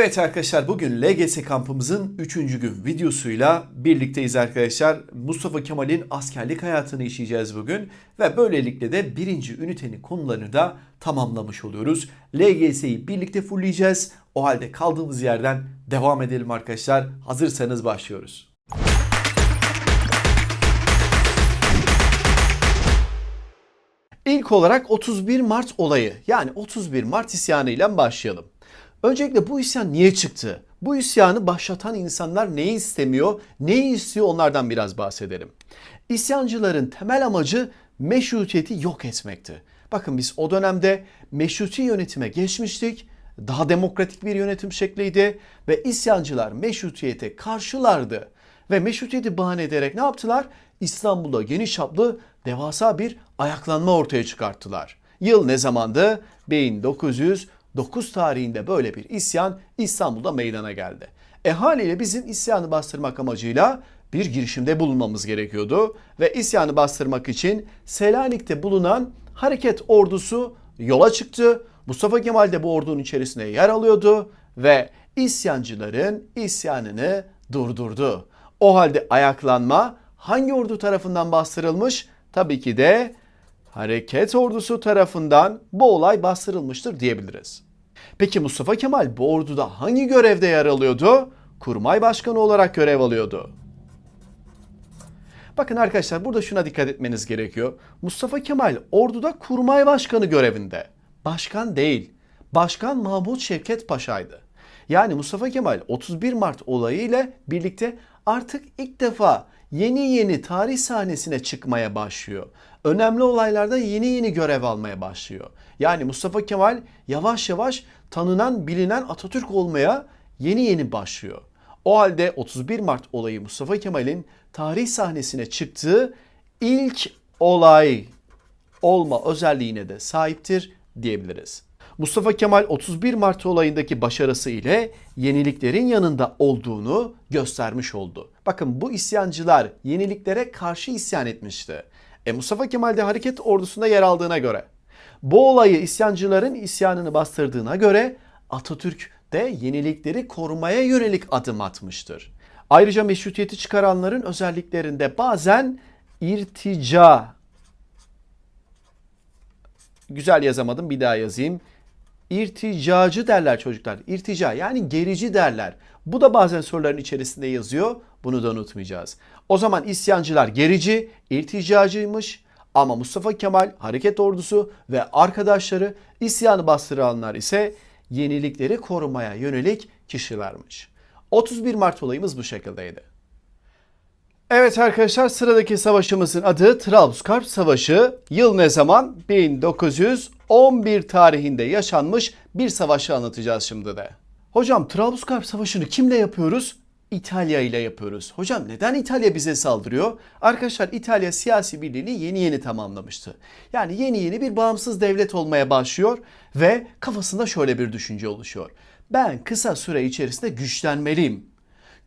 Evet arkadaşlar bugün LGS kampımızın 3. gün videosuyla birlikteyiz arkadaşlar. Mustafa Kemal'in askerlik hayatını işleyeceğiz bugün. Ve böylelikle de birinci ünitenin konularını da tamamlamış oluyoruz. LGS'yi birlikte fullleyeceğiz. O halde kaldığımız yerden devam edelim arkadaşlar. Hazırsanız başlıyoruz. İlk olarak 31 Mart olayı yani 31 Mart isyanı ile başlayalım. Öncelikle bu isyan niye çıktı? Bu isyanı başlatan insanlar neyi istemiyor, neyi istiyor onlardan biraz bahsedelim. İsyancıların temel amacı meşrutiyeti yok etmekti. Bakın biz o dönemde meşruti yönetime geçmiştik. Daha demokratik bir yönetim şekliydi ve isyancılar meşrutiyete karşılardı. Ve meşrutiyeti bahane ederek ne yaptılar? İstanbul'da geniş çaplı devasa bir ayaklanma ortaya çıkarttılar. Yıl ne zamandı? 1909 tarihinde böyle bir isyan İstanbul'da meydana geldi. E haliyle bizim isyanı bastırmak amacıyla bir girişimde bulunmamız gerekiyordu ve isyanı bastırmak için Selanik'te bulunan hareket ordusu yola çıktı. Mustafa Kemal de bu ordunun içerisinde yer alıyordu ve isyancıların isyanını durdurdu. O halde ayaklanma hangi ordu tarafından bastırılmış? Tabii ki de hareket ordusu tarafından bu olay bastırılmıştır diyebiliriz. Peki Mustafa Kemal bu orduda hangi görevde yer alıyordu? Kurmay Başkanı olarak görev alıyordu. Bakın arkadaşlar burada şuna dikkat etmeniz gerekiyor. Mustafa Kemal orduda kurmay başkanı görevinde. Başkan değil. Başkan Mahmut Şevket Paşa'ydı. Yani Mustafa Kemal 31 Mart olayı ile birlikte artık ilk defa yeni yeni tarih sahnesine çıkmaya başlıyor. Önemli olaylarda yeni yeni görev almaya başlıyor. Yani Mustafa Kemal yavaş yavaş tanınan, bilinen Atatürk olmaya yeni yeni başlıyor. O halde 31 Mart olayı Mustafa Kemal'in tarih sahnesine çıktığı ilk olay olma özelliğine de sahiptir diyebiliriz. Mustafa Kemal 31 Mart olayındaki başarısı ile yeniliklerin yanında olduğunu göstermiş oldu. Bakın bu isyancılar yeniliklere karşı isyan etmişti. E Mustafa Kemal de hareket ordusunda yer aldığına göre bu olayı isyancıların isyanını bastırdığına göre Atatürk de yenilikleri korumaya yönelik adım atmıştır. Ayrıca meşrutiyeti çıkaranların özelliklerinde bazen irtica güzel yazamadım bir daha yazayım. İrticacı derler çocuklar. İrtica yani gerici derler. Bu da bazen soruların içerisinde yazıyor. Bunu da unutmayacağız. O zaman isyancılar gerici, irticacıymış. Ama Mustafa Kemal hareket ordusu ve arkadaşları isyanı bastıranlar ise yenilikleri korumaya yönelik kişilermiş. 31 Mart olayımız bu şekildeydi. Evet arkadaşlar sıradaki savaşımızın adı Trablusgarp Savaşı. Yıl ne zaman? 1911 tarihinde yaşanmış bir savaşı anlatacağız şimdi de. Hocam Trablusgarp Savaşı'nı kimle yapıyoruz? İtalya ile yapıyoruz. Hocam neden İtalya bize saldırıyor? Arkadaşlar İtalya siyasi birliğini yeni yeni tamamlamıştı. Yani yeni yeni bir bağımsız devlet olmaya başlıyor ve kafasında şöyle bir düşünce oluşuyor. Ben kısa süre içerisinde güçlenmeliyim.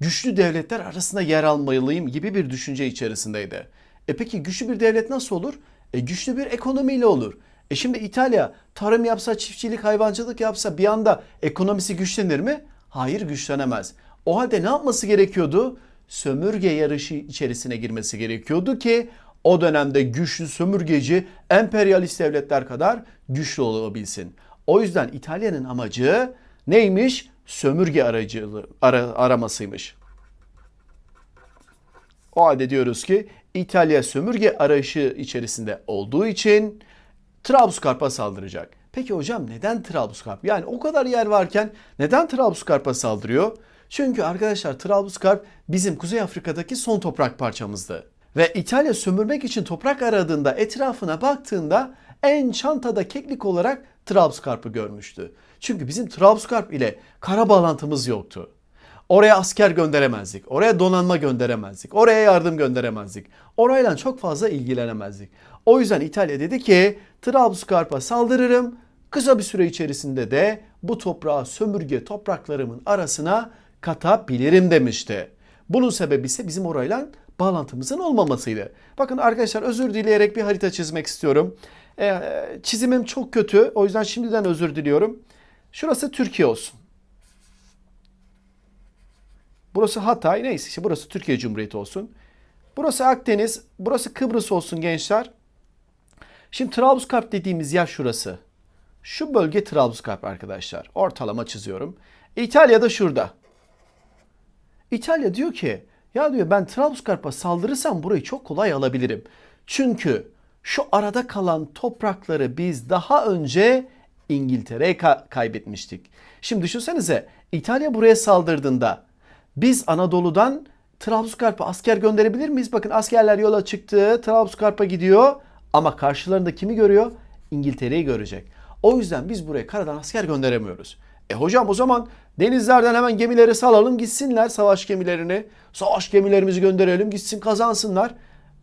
Güçlü devletler arasında yer almalıyım gibi bir düşünce içerisindeydi. E peki güçlü bir devlet nasıl olur? E güçlü bir ekonomiyle olur. E şimdi İtalya tarım yapsa, çiftçilik, hayvancılık yapsa bir anda ekonomisi güçlenir mi? Hayır güçlenemez. O halde ne yapması gerekiyordu? Sömürge yarışı içerisine girmesi gerekiyordu ki o dönemde güçlü sömürgeci emperyalist devletler kadar güçlü olabilsin. O yüzden İtalya'nın amacı neymiş? Sömürge aracılığı ara, aramasıymış. O halde diyoruz ki İtalya sömürge arayışı içerisinde olduğu için Trablusgarp'a saldıracak. Peki hocam neden Trablusgarp? Yani o kadar yer varken neden Trablusgarp'a saldırıyor? Çünkü arkadaşlar Trablusgarp bizim Kuzey Afrika'daki son toprak parçamızdı. Ve İtalya sömürmek için toprak aradığında etrafına baktığında en çantada keklik olarak Trablusgarp'ı görmüştü. Çünkü bizim Trablusgarp ile kara bağlantımız yoktu. Oraya asker gönderemezdik. Oraya donanma gönderemezdik. Oraya yardım gönderemezdik. Orayla çok fazla ilgilenemezdik. O yüzden İtalya dedi ki Trablusgarp'a saldırırım. Kısa bir süre içerisinde de bu toprağı sömürge topraklarımın arasına katabilirim demişti. Bunun sebebi ise bizim orayla bağlantımızın olmamasıydı. Bakın arkadaşlar özür dileyerek bir harita çizmek istiyorum. Ee, çizimim çok kötü. O yüzden şimdiden özür diliyorum. Şurası Türkiye olsun. Burası Hatay neyse işte burası Türkiye Cumhuriyeti olsun. Burası Akdeniz, burası Kıbrıs olsun gençler. Şimdi Trablusgarp dediğimiz yer şurası. Şu bölge Trablusgarp arkadaşlar. Ortalama çiziyorum. İtalya da şurada. İtalya diyor ki ya diyor ben Trablusgarp'a saldırırsam burayı çok kolay alabilirim. Çünkü şu arada kalan toprakları biz daha önce İngiltere'ye ka- kaybetmiştik. Şimdi düşünsenize İtalya buraya saldırdığında biz Anadolu'dan Trablusgarp'a asker gönderebilir miyiz? Bakın askerler yola çıktı. Trablusgarp'a gidiyor. Ama karşılarında kimi görüyor? İngiltere'yi görecek. O yüzden biz buraya karadan asker gönderemiyoruz. E hocam o zaman denizlerden hemen gemileri salalım gitsinler savaş gemilerini. Savaş gemilerimizi gönderelim gitsin kazansınlar.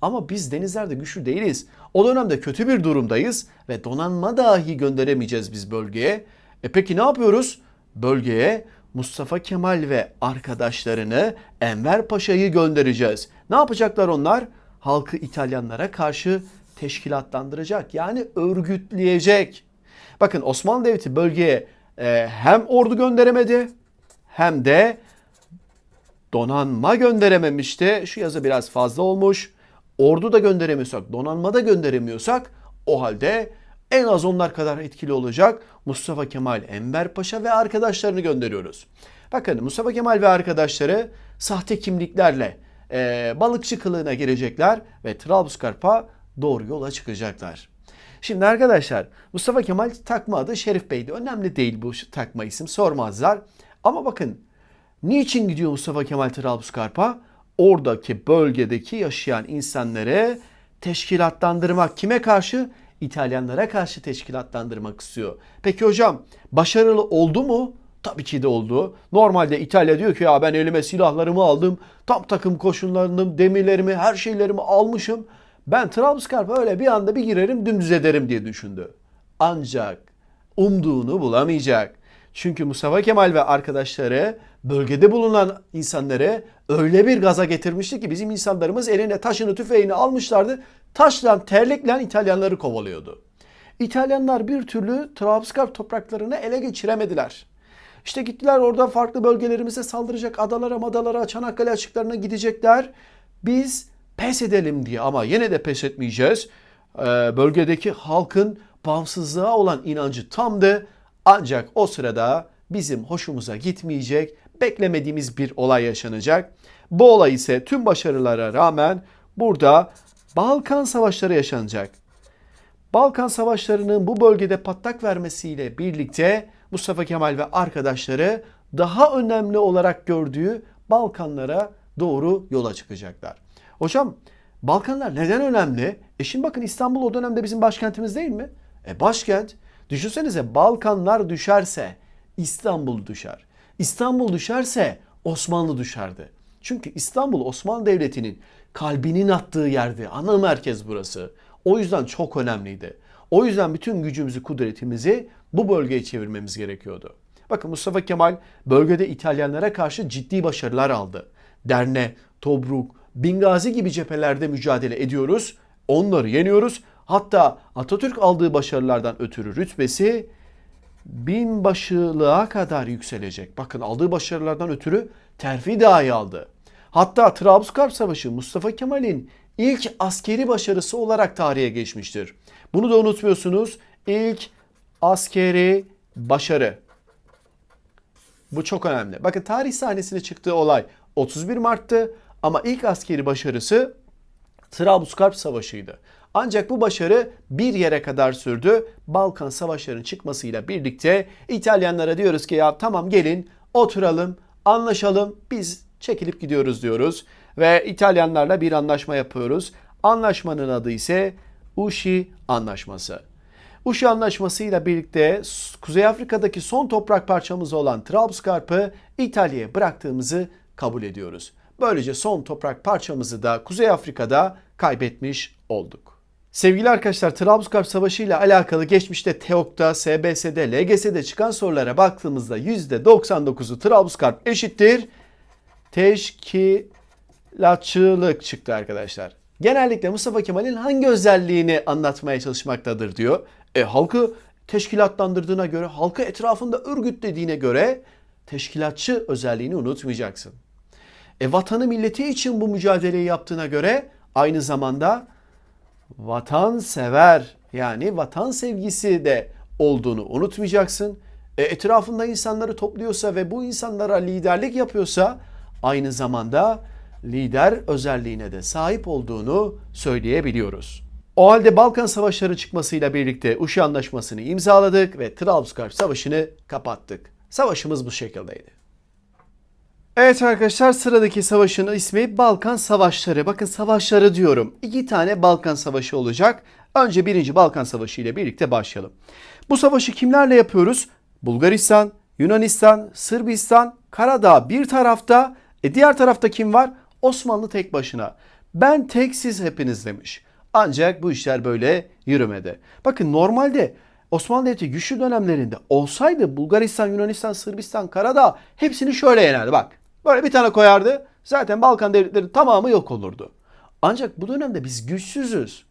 Ama biz denizlerde güçlü değiliz. O dönemde kötü bir durumdayız ve donanma dahi gönderemeyeceğiz biz bölgeye. E peki ne yapıyoruz? Bölgeye Mustafa Kemal ve arkadaşlarını Enver Paşa'yı göndereceğiz. Ne yapacaklar onlar? Halkı İtalyanlara karşı teşkilatlandıracak. Yani örgütleyecek. Bakın Osmanlı Devleti bölgeye e, hem ordu gönderemedi hem de donanma gönderememişti. Şu yazı biraz fazla olmuş. Ordu da gönderemiyorsak, donanma da gönderemiyorsak o halde en az onlar kadar etkili olacak Mustafa Kemal Enver Paşa ve arkadaşlarını gönderiyoruz. Bakın Mustafa Kemal ve arkadaşları sahte kimliklerle e, balıkçı kılığına girecekler ve Trablusgarp'a doğru yola çıkacaklar. Şimdi arkadaşlar Mustafa Kemal takma adı Şerif Bey'di. Önemli değil bu takma isim sormazlar. Ama bakın niçin gidiyor Mustafa Kemal Trablusgarp'a? Oradaki bölgedeki yaşayan insanları teşkilatlandırmak kime karşı? İtalyanlara karşı teşkilatlandırmak istiyor. Peki hocam başarılı oldu mu? Tabii ki de oldu. Normalde İtalya diyor ki ya ben elime silahlarımı aldım. Tam takım koşullarını, demirlerimi, her şeylerimi almışım. Ben Trablusgarp'a öyle bir anda bir girerim dümdüz ederim diye düşündü. Ancak umduğunu bulamayacak. Çünkü Mustafa Kemal ve arkadaşları bölgede bulunan insanları öyle bir gaza getirmişti ki bizim insanlarımız eline taşını tüfeğini almışlardı. Taşla terlikle İtalyanları kovalıyordu. İtalyanlar bir türlü Trablusgarp topraklarını ele geçiremediler. İşte gittiler orada farklı bölgelerimize saldıracak adalara madalara Çanakkale açıklarına gidecekler. Biz pes edelim diye ama yine de pes etmeyeceğiz. Ee, bölgedeki halkın bağımsızlığa olan inancı tamdı. Ancak o sırada bizim hoşumuza gitmeyecek, beklemediğimiz bir olay yaşanacak. Bu olay ise tüm başarılara rağmen burada Balkan Savaşları yaşanacak. Balkan Savaşları'nın bu bölgede patlak vermesiyle birlikte Mustafa Kemal ve arkadaşları daha önemli olarak gördüğü Balkanlara doğru yola çıkacaklar. Hocam Balkanlar neden önemli? E şimdi bakın İstanbul o dönemde bizim başkentimiz değil mi? E başkent. Düşünsenize Balkanlar düşerse İstanbul düşer. İstanbul düşerse Osmanlı düşerdi. Çünkü İstanbul Osmanlı Devleti'nin kalbinin attığı yerdi. Ana merkez burası. O yüzden çok önemliydi. O yüzden bütün gücümüzü, kudretimizi bu bölgeye çevirmemiz gerekiyordu. Bakın Mustafa Kemal bölgede İtalyanlara karşı ciddi başarılar aldı. Derne, Tobruk, Bingazi gibi cephelerde mücadele ediyoruz. Onları yeniyoruz. Hatta Atatürk aldığı başarılardan ötürü rütbesi binbaşılığa kadar yükselecek. Bakın aldığı başarılardan ötürü terfi dahi aldı. Hatta Trablusgarp Savaşı Mustafa Kemal'in ilk askeri başarısı olarak tarihe geçmiştir. Bunu da unutmuyorsunuz. İlk askeri başarı. Bu çok önemli. Bakın tarih sahnesine çıktığı olay 31 Mart'tı ama ilk askeri başarısı Trablusgarp Savaşı'ydı. Ancak bu başarı bir yere kadar sürdü. Balkan Savaşları'nın çıkmasıyla birlikte İtalyanlara diyoruz ki ya tamam gelin oturalım, anlaşalım, biz çekilip gidiyoruz diyoruz. Ve İtalyanlarla bir anlaşma yapıyoruz. Anlaşmanın adı ise Uşi Anlaşması. Uşi Anlaşması ile birlikte Kuzey Afrika'daki son toprak parçamız olan Trablusgarp'ı İtalya'ya bıraktığımızı kabul ediyoruz. Böylece son toprak parçamızı da Kuzey Afrika'da kaybetmiş olduk. Sevgili arkadaşlar Trablusgarp Savaşı ile alakalı geçmişte TEOK'ta, SBS'de, LGS'de çıkan sorulara baktığımızda %99'u Trablusgarp eşittir. Teşkilatçılık çıktı arkadaşlar. Genellikle Mustafa Kemal'in hangi özelliğini anlatmaya çalışmaktadır diyor. E, halkı teşkilatlandırdığına göre, halkı etrafında örgütlediğine göre teşkilatçı özelliğini unutmayacaksın. E vatanı milleti için bu mücadeleyi yaptığına göre aynı zamanda vatansever yani vatan sevgisi de olduğunu unutmayacaksın. E, etrafında insanları topluyorsa ve bu insanlara liderlik yapıyorsa aynı zamanda lider özelliğine de sahip olduğunu söyleyebiliyoruz. O halde Balkan Savaşları çıkmasıyla birlikte Uşi Anlaşması'nı imzaladık ve Trablusgarp Savaşı'nı kapattık. Savaşımız bu şekildeydi. Evet arkadaşlar sıradaki savaşın ismi Balkan Savaşları. Bakın savaşları diyorum. İki tane Balkan Savaşı olacak. Önce birinci Balkan Savaşı ile birlikte başlayalım. Bu savaşı kimlerle yapıyoruz? Bulgaristan, Yunanistan, Sırbistan, Karadağ bir tarafta. E diğer tarafta kim var? Osmanlı tek başına. Ben tek siz hepiniz demiş. Ancak bu işler böyle yürümedi. Bakın normalde Osmanlı Devleti güçlü dönemlerinde olsaydı Bulgaristan, Yunanistan, Sırbistan, Karadağ hepsini şöyle yenerdi. Bak böyle bir tane koyardı. Zaten Balkan devletleri tamamı yok olurdu. Ancak bu dönemde biz güçsüzüz.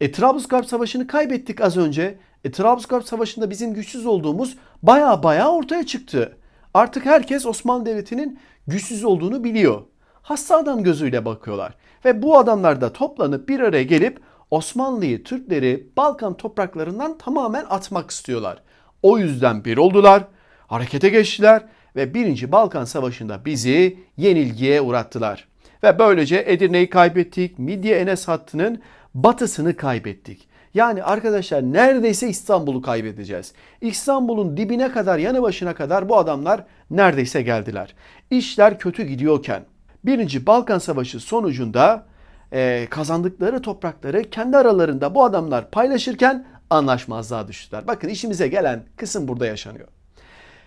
E, Trablusgarp Savaşı'nı kaybettik az önce. E, Trablusgarp Savaşı'nda bizim güçsüz olduğumuz baya baya ortaya çıktı. Artık herkes Osmanlı Devleti'nin güçsüz olduğunu biliyor. Hasta adam gözüyle bakıyorlar. Ve bu adamlar da toplanıp bir araya gelip Osmanlı'yı, Türkleri Balkan topraklarından tamamen atmak istiyorlar. O yüzden bir oldular, harekete geçtiler ve 1. Balkan Savaşı'nda bizi yenilgiye uğrattılar. Ve böylece Edirne'yi kaybettik, Midye Enes hattının batısını kaybettik. Yani arkadaşlar neredeyse İstanbul'u kaybedeceğiz. İstanbul'un dibine kadar yanı başına kadar bu adamlar neredeyse geldiler. İşler kötü gidiyorken Birinci Balkan Savaşı sonucunda e, kazandıkları toprakları kendi aralarında bu adamlar paylaşırken anlaşmazlığa düştüler. Bakın işimize gelen kısım burada yaşanıyor.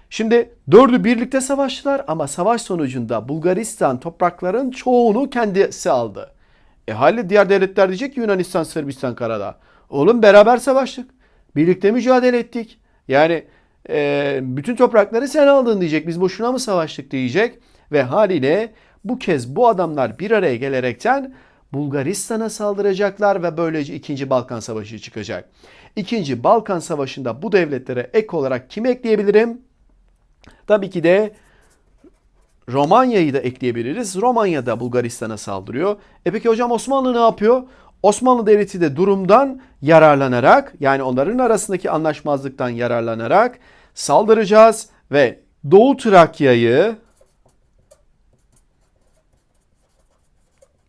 Şimdi dördü birlikte savaştılar ama savaş sonucunda Bulgaristan toprakların çoğunu kendisi aldı. E hali diğer devletler diyecek ki Yunanistan, Sırbistan, Karadağ. Oğlum beraber savaştık. Birlikte mücadele ettik. Yani e, bütün toprakları sen aldın diyecek. Biz boşuna mı savaştık diyecek. Ve haliyle bu kez bu adamlar bir araya gelerekten Bulgaristan'a saldıracaklar ve böylece 2. Balkan Savaşı çıkacak. 2. Balkan Savaşı'nda bu devletlere ek olarak kim ekleyebilirim? Tabii ki de Romanya'yı da ekleyebiliriz. Romanya da Bulgaristan'a saldırıyor. E peki hocam Osmanlı ne yapıyor? Osmanlı Devleti de durumdan yararlanarak yani onların arasındaki anlaşmazlıktan yararlanarak saldıracağız ve Doğu Trakya'yı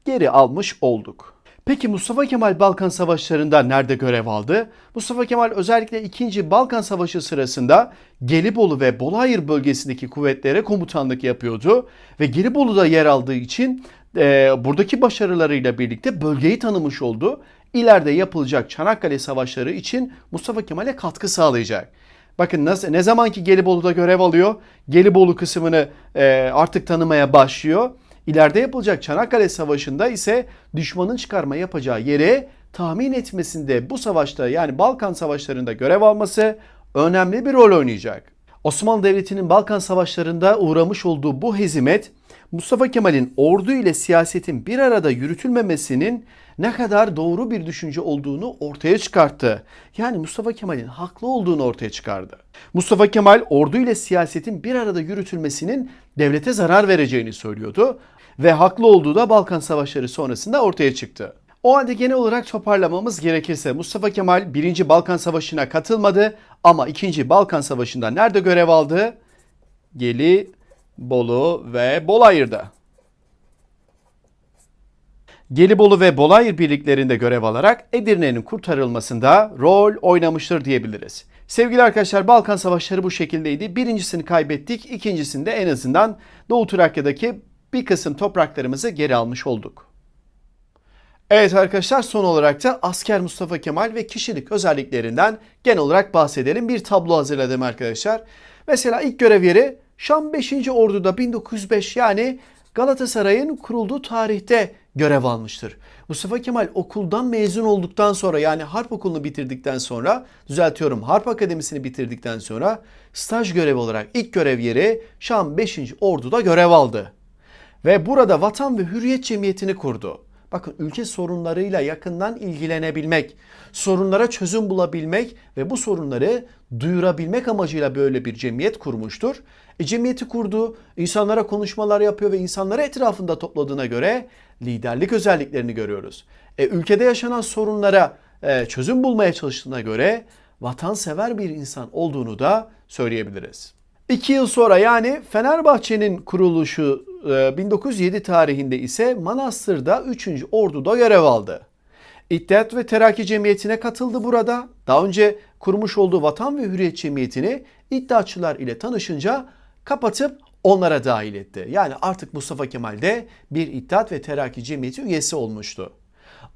geri almış olduk. Peki Mustafa Kemal Balkan Savaşları'nda nerede görev aldı? Mustafa Kemal özellikle 2. Balkan Savaşı sırasında Gelibolu ve Bolayır bölgesindeki kuvvetlere komutanlık yapıyordu. Ve Gelibolu'da yer aldığı için e, buradaki başarılarıyla birlikte bölgeyi tanımış oldu. İleride yapılacak Çanakkale Savaşları için Mustafa Kemal'e katkı sağlayacak. Bakın nasıl, ne zaman ki Gelibolu'da görev alıyor, Gelibolu kısmını e, artık tanımaya başlıyor. İleride yapılacak Çanakkale Savaşı'nda ise düşmanın çıkarma yapacağı yere tahmin etmesinde bu savaşta yani Balkan Savaşları'nda görev alması önemli bir rol oynayacak. Osmanlı Devleti'nin Balkan Savaşları'nda uğramış olduğu bu hezimet Mustafa Kemal'in ordu ile siyasetin bir arada yürütülmemesinin ne kadar doğru bir düşünce olduğunu ortaya çıkarttı. Yani Mustafa Kemal'in haklı olduğunu ortaya çıkardı. Mustafa Kemal ordu ile siyasetin bir arada yürütülmesinin devlete zarar vereceğini söylüyordu ve haklı olduğu da Balkan Savaşları sonrasında ortaya çıktı. O halde genel olarak toparlamamız gerekirse Mustafa Kemal 1. Balkan Savaşı'na katılmadı ama 2. Balkan Savaşı'nda nerede görev aldı? Geli, Bolu ve Bolayır'da. Gelibolu ve Bolayır birliklerinde görev alarak Edirne'nin kurtarılmasında rol oynamıştır diyebiliriz. Sevgili arkadaşlar Balkan Savaşları bu şekildeydi. Birincisini kaybettik, ikincisinde en azından Doğu Trakya'daki bir kısım topraklarımızı geri almış olduk. Evet arkadaşlar son olarak da asker Mustafa Kemal ve kişilik özelliklerinden genel olarak bahsedelim. Bir tablo hazırladım arkadaşlar. Mesela ilk görev yeri Şam 5. Ordu'da 1905 yani Galatasaray'ın kurulduğu tarihte görev almıştır. Mustafa Kemal okuldan mezun olduktan sonra yani harp okulunu bitirdikten sonra düzeltiyorum harp akademisini bitirdikten sonra staj görevi olarak ilk görev yeri Şam 5. Ordu'da görev aldı. Ve burada Vatan ve Hürriyet Cemiyeti'ni kurdu. Bakın ülke sorunlarıyla yakından ilgilenebilmek, sorunlara çözüm bulabilmek ve bu sorunları duyurabilmek amacıyla böyle bir cemiyet kurmuştur. E, cemiyeti kurdu, insanlara konuşmalar yapıyor ve insanları etrafında topladığına göre liderlik özelliklerini görüyoruz. E, ülkede yaşanan sorunlara e, çözüm bulmaya çalıştığına göre vatansever bir insan olduğunu da söyleyebiliriz. İki yıl sonra yani Fenerbahçe'nin kuruluşu 1907 tarihinde ise Manastır'da 3. Ordu'da görev aldı. İttihat ve Terakki Cemiyeti'ne katıldı burada. Daha önce kurmuş olduğu Vatan ve Hürriyet Cemiyeti'ni iddiaçılar ile tanışınca kapatıp onlara dahil etti. Yani artık Mustafa Kemal de bir İttihat ve Terakki Cemiyeti üyesi olmuştu.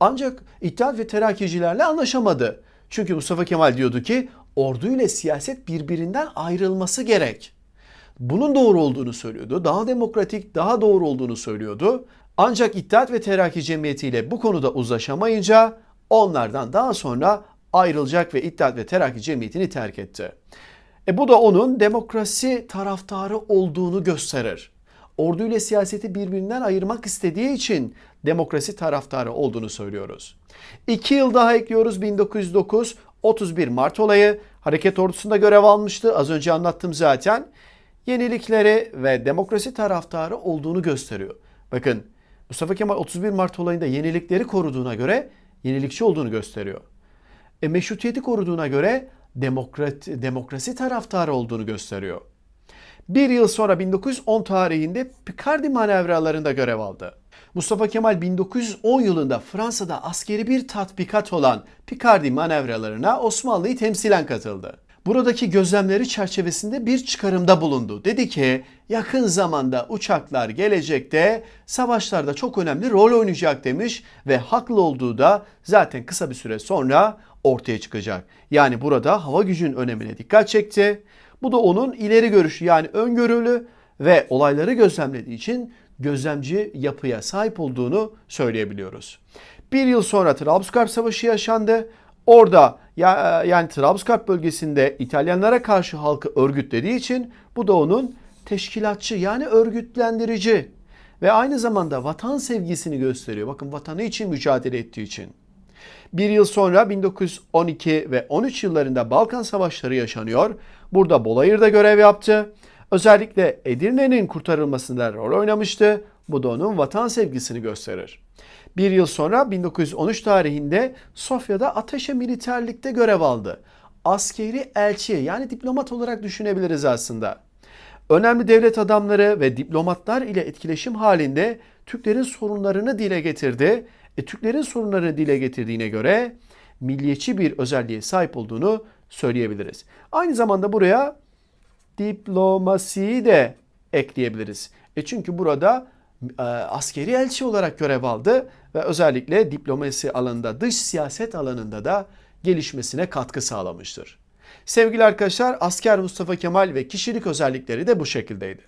Ancak İttihat ve Terakkicilerle anlaşamadı. Çünkü Mustafa Kemal diyordu ki ordu ile siyaset birbirinden ayrılması gerek. Bunun doğru olduğunu söylüyordu. Daha demokratik, daha doğru olduğunu söylüyordu. Ancak İttihat ve Terakki Cemiyeti ile bu konuda uzlaşamayınca onlardan daha sonra ayrılacak ve İttihat ve Terakki Cemiyeti'ni terk etti. E bu da onun demokrasi taraftarı olduğunu gösterir. Ordu ile siyaseti birbirinden ayırmak istediği için demokrasi taraftarı olduğunu söylüyoruz. İki yıl daha ekliyoruz 1909 31 Mart olayı hareket ordusunda görev almıştı. Az önce anlattım zaten. Yenilikleri ve demokrasi taraftarı olduğunu gösteriyor. Bakın Mustafa Kemal 31 Mart olayında yenilikleri koruduğuna göre yenilikçi olduğunu gösteriyor. E, meşrutiyeti koruduğuna göre demokrat, demokrasi taraftarı olduğunu gösteriyor. Bir yıl sonra 1910 tarihinde Picardy manevralarında görev aldı. Mustafa Kemal 1910 yılında Fransa'da askeri bir tatbikat olan Picardy manevralarına Osmanlı'yı temsilen katıldı. Buradaki gözlemleri çerçevesinde bir çıkarımda bulundu. Dedi ki yakın zamanda uçaklar gelecekte savaşlarda çok önemli rol oynayacak demiş ve haklı olduğu da zaten kısa bir süre sonra ortaya çıkacak. Yani burada hava gücünün önemine dikkat çekti. Bu da onun ileri görüşü yani öngörülü ve olayları gözlemlediği için gözlemci yapıya sahip olduğunu söyleyebiliyoruz. Bir yıl sonra Trablusgarp Savaşı yaşandı. Orada ya, yani Trablusgarp bölgesinde İtalyanlara karşı halkı örgütlediği için bu da onun teşkilatçı yani örgütlendirici ve aynı zamanda vatan sevgisini gösteriyor. Bakın vatanı için mücadele ettiği için. Bir yıl sonra 1912 ve 13 yıllarında Balkan Savaşları yaşanıyor. Burada Bolayır'da görev yaptı. Özellikle Edirne'nin kurtarılmasında rol oynamıştı. Bu da onun vatan sevgisini gösterir. Bir yıl sonra 1913 tarihinde Sofya'da ateşe militerlikte görev aldı. Askeri elçi yani diplomat olarak düşünebiliriz aslında. Önemli devlet adamları ve diplomatlar ile etkileşim halinde Türklerin sorunlarını dile getirdi. E, Türklerin sorunlarını dile getirdiğine göre milliyetçi bir özelliğe sahip olduğunu söyleyebiliriz. Aynı zamanda buraya diplomasiyi de ekleyebiliriz. E çünkü burada askeri elçi olarak görev aldı ve özellikle diplomasi alanında, dış siyaset alanında da gelişmesine katkı sağlamıştır. Sevgili arkadaşlar, asker Mustafa Kemal ve kişilik özellikleri de bu şekildeydi.